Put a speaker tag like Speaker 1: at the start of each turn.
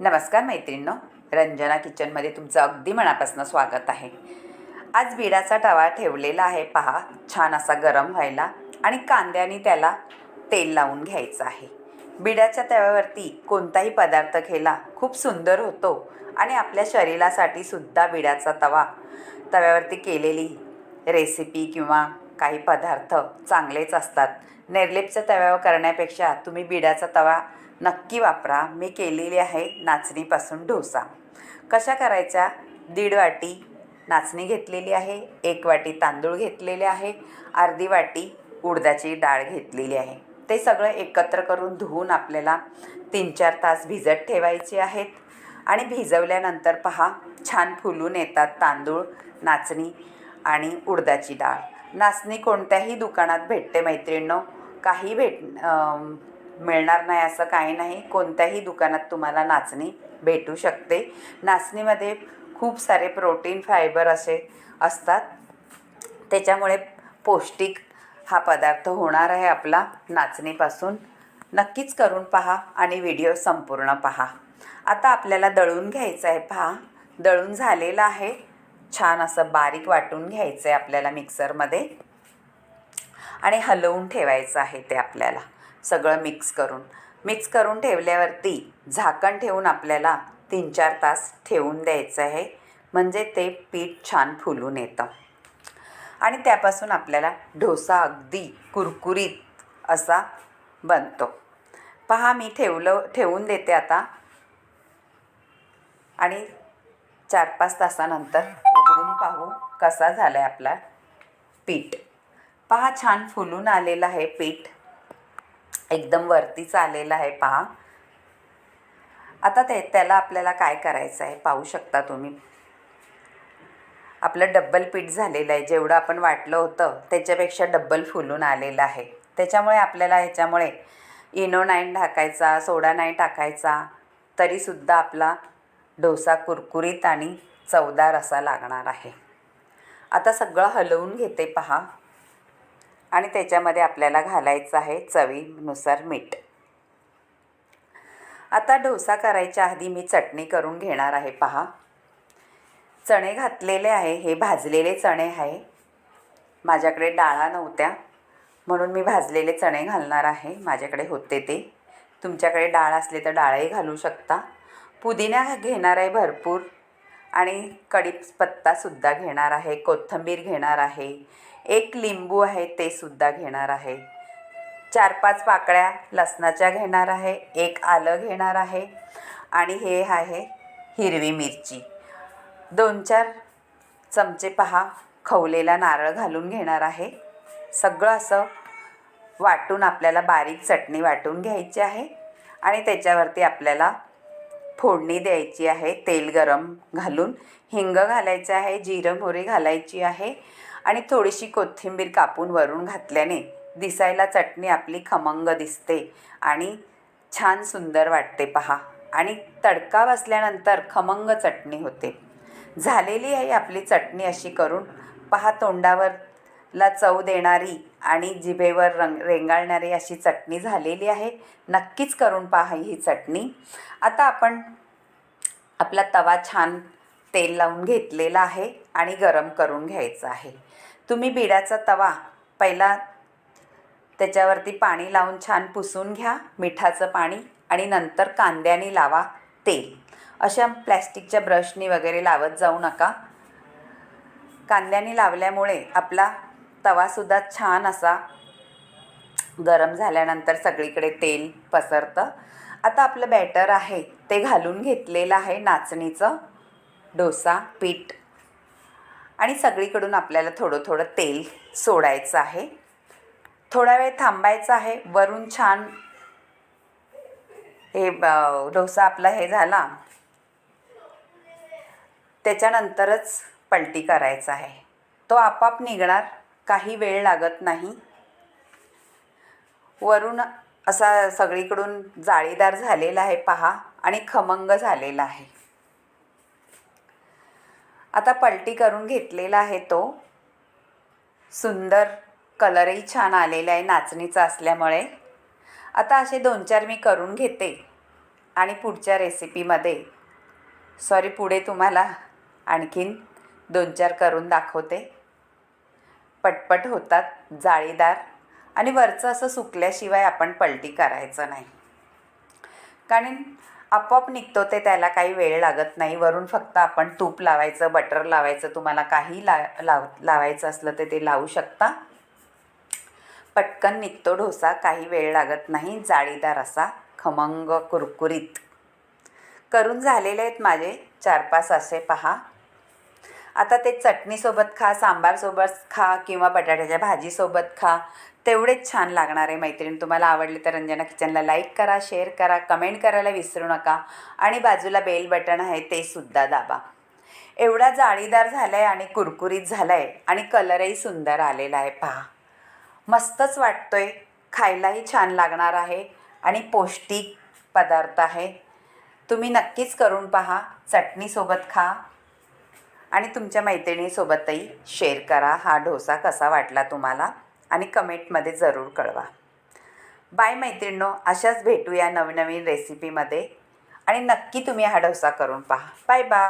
Speaker 1: नमस्कार मैत्रिणींनो रंजना किचनमध्ये तुमचं अगदी मनापासून स्वागत आहे. आज बिडाचा तवा ठेवलेला आहे पहा छान असा गरम व्हायला आणि कांद्याने त्याला तेल लावून घ्यायचं आहे. बिडाच्या तव्यावरती कोणताही पदार्थ केला खूप सुंदर होतो आणि आपल्या शरीरासाठी सुद्धा बिडाचा तवा तव्यावरती केलेली रेसिपी किंवा काही पदार्थ चांगलेच असतात. नेरलेपच्या तव्यावर करण्यापेक्षा तुम्ही बिडाचा तवा नक्की वापरा. मी केलेली आहे नाचणीपासून डोसा कशा करायच्या? दीड वाटी नाचणी घेतलेली आहे एक वाटी तांदूळ घेतलेले आहे अर्धी वाटी उडदाची डाळ घेतलेली आहे. ते सगळं एकत्र करून धुवून आपल्याला तीन चार तास भिजत ठेवायचे आहेत. आणि भिजवल्यानंतर पहा छान फुलून येतात तांदूळ नाचणी आणि उडदाची डाळ. नाचणी कोणत्याही दुकानात भेटते मैत्रिणींनो. काही भेट मिळणार नाही असं काही नाही. कोणत्याही दुकानात तुम्हाला नाचणी भेटू शकते. नाचणीमध्ये खूप सारे प्रोटीन फायबर असे असतात. त्याच्यामुळे पौष्टिक हा पदार्थ होणार आहे आपला नाचणीपासून. नक्कीच करून पहा आणि व्हिडिओ संपूर्ण पहा. आता आपल्याला दळून घ्यायचं आहे. पहा दळून झालेलं आहे. छान असं बारीक वाटून घ्यायचं आहे आपल्याला मिक्सरमध्ये. आणि हलवून ठेवायचं आहे ते आपल्याला. सगळं मिक्स करून. मिक्स करून ठेवल्यावरती झाकण ठेवून आपल्याला तीन चार तास ठेवून द्यायचं आहे. म्हणजे ते पीठ छान फुलून येतं. आणि त्यापासून आपल्याला डोसा अगदी कुरकुरीत असा बनतो. पहा मी ठेवलं ठेवून देते आता. आणि चार पाच तासानंतर उघडून पाहू कसा झाला आहे आपला पीठ. पहा छान फुलून आलेलं आहे पीठ. एकदम वरतीच आलेला आहे पहा. आता ते त्याला आपल्याला काय करायचं आहे पाहू शकता तुम्ही. आपलं डब्बल पीठ झालेलं आहे जेवढं आपण वाटलं होतं त्याच्यापेक्षा डब्बल फुलून आलेलं आहे. त्याच्यामुळे आपल्याला ह्याच्यामुळे इनो नाही टाकायचा सोडा नाही टाकायचा तरीसुद्धा आपला डोसा कुरकुरीत आणि चवदार असा लागणार आहे. आता सगळं हलवून घेते पहा. आणि त्याच्यामध्ये आपल्याला घालायचं आहे चवीनुसार मीठ. आता डोसा करायच्या आधी मी चटणी करून घेणार आहे पहा. चणे घातलेले आहे हे भाजलेले चणे आहे. माझ्याकडे डाळा नव्हत्या म्हणून मी भाजलेले चणे घालणार आहे माझ्याकडे होते ते. तुमच्याकडे डाळ असले तर डाळही घालू शकता. पुदिना घेणार आहे भरपूर. आणि कढीपत्तासुद्धा घेणार आहे कोथिंबीर घेणार आहे एक लिंबू आहे ते सुद्धा घेणार आहे. चार पाच पाकळ्या लसणाच्या घेणार आहे एक आलं घेणार आहे आणि हे आहे हिरवी मिरची. दोन चार चमचे पहा खवलेला नारळ घालून घेणार आहे. सगळं असं वाटून आपल्याला बारीक चटणी वाटून घ्यायची आहे आणि त्याच्यावरती आपल्याला फोडणी द्यायची आहे तेल गरम घालून. हिंग घालायचं आहे जिरं मोहरी घालायची आहे. आणि थोडीशी कोथिंबीर कापून वरून घातल्याने दिसायला चटणी आपली खमंग दिसते आणि छान सुंदर वाटते पहा. आणि तडका बसल्यानंतर खमंग चटणी होते. झालेली आहे आपली चटणी अशी करून. पहा तोंडावर ला चव देणारी आणि जिभेवर रंग रेंगाळणारी अशी चटणी झालेली आहे. नक्कीच करून पहा ही चटणी. आता आपण आपला तवा छान तेल लावून घेतलेला आहे आणि गरम करून घ्यायचा आहे. तुम्ही बिडाचा तवा पहिला त्याच्यावरती पाणी लावून छान पुसून घ्या मिठाचं पाणी आणि नंतर कांद्याने लावा तेल. अशा प्लॅस्टिकच्या ब्रशनी वगैरे लावत जाऊ नका. कांद्याने लावल्यामुळे आपला तवासुद्धा छान असा गरम झाल्यानंतर सगळीकडे तेल पसरतं. आता आपलं बॅटर आहे ते घालून घेतलेलं आहे नाचणीचं डोसा पीठ. आणि सगळीकडून आपल्याला थोडं थोडं तेल सोडायचं आहे. थोडा वेळ थांबायचं आहे वरून छान हे ब- डोसा आपला हे झाला. त्याच्यानंतरच पलटी करायचा आहे. तो आपाप निघणार. काही वेळ लागत नाही. वरून असा सगळीकडून जाळीदार झालेला आहे पहा आणि खमंग झालेला आहे. आता पलटी करून घेतलेला आहे तो. सुंदर कलरही छान आलेला आहे नाचणीचा असल्यामुळे. आता असे दोन चार मी करून घेते. आणि पुढच्या रेसिपीमध्ये. सॉरी पुढे तुम्हाला आणखीन दोन चार करून दाखवते. पटपट होतात जाळीदार आणि वरचं असं सुकल्याशिवाय आपण पलटी करायचं नाही. कारण आपोआप निघतो ते त्याला काही वेळ लागत नाही. वरून फक्त आपण तूप लावायचं बटर लावायचं तुम्हाला काही ला लाव लावायचं असलं तर ते लावू शकता. पटकन निघतो डोसा काही वेळ लागत नाही. जाळीदार असा खमंग कुरकुरीत. करून झालेले आहेत माझे चार पाच असे पहा. आता ते चटणीसोबत खा सांबारसोबत खा किंवा बटाट्याच्या भाजीसोबत खा. तेवढेच छान लागणार आहे मैत्रीण. तुम्हाला आवडले तर रंजना किचनला लाईक करा शेअर करा कमेंट करायला विसरू नका. आणि बाजूला बेल बटन आहे ते सुद्धा दाबा. एवढा जाळीदार झाला आहे आणि कुरकुरीत झाला आहे आणि कलरही सुंदर आलेला आहे. पहा. मस्तच वाटतोय. खायलाही छान लागणार आहे आणि पौष्टिक पदार्थ आहे. तुम्ही नक्कीच करून पहा. चटणीसोबत खा. आणि तुमच्या मैत्रिणीसोबतही शेअर करा. हा डोसा कसा वाटला तुम्हाला? आणि कमेंटमध्ये जरूर कळवा. बाय मैत्रिणो अशाच भेटूया नवनवीन रेसिपीमध्ये आणि नक्की तुम्ही हा डोसा करून पहा. Bye bye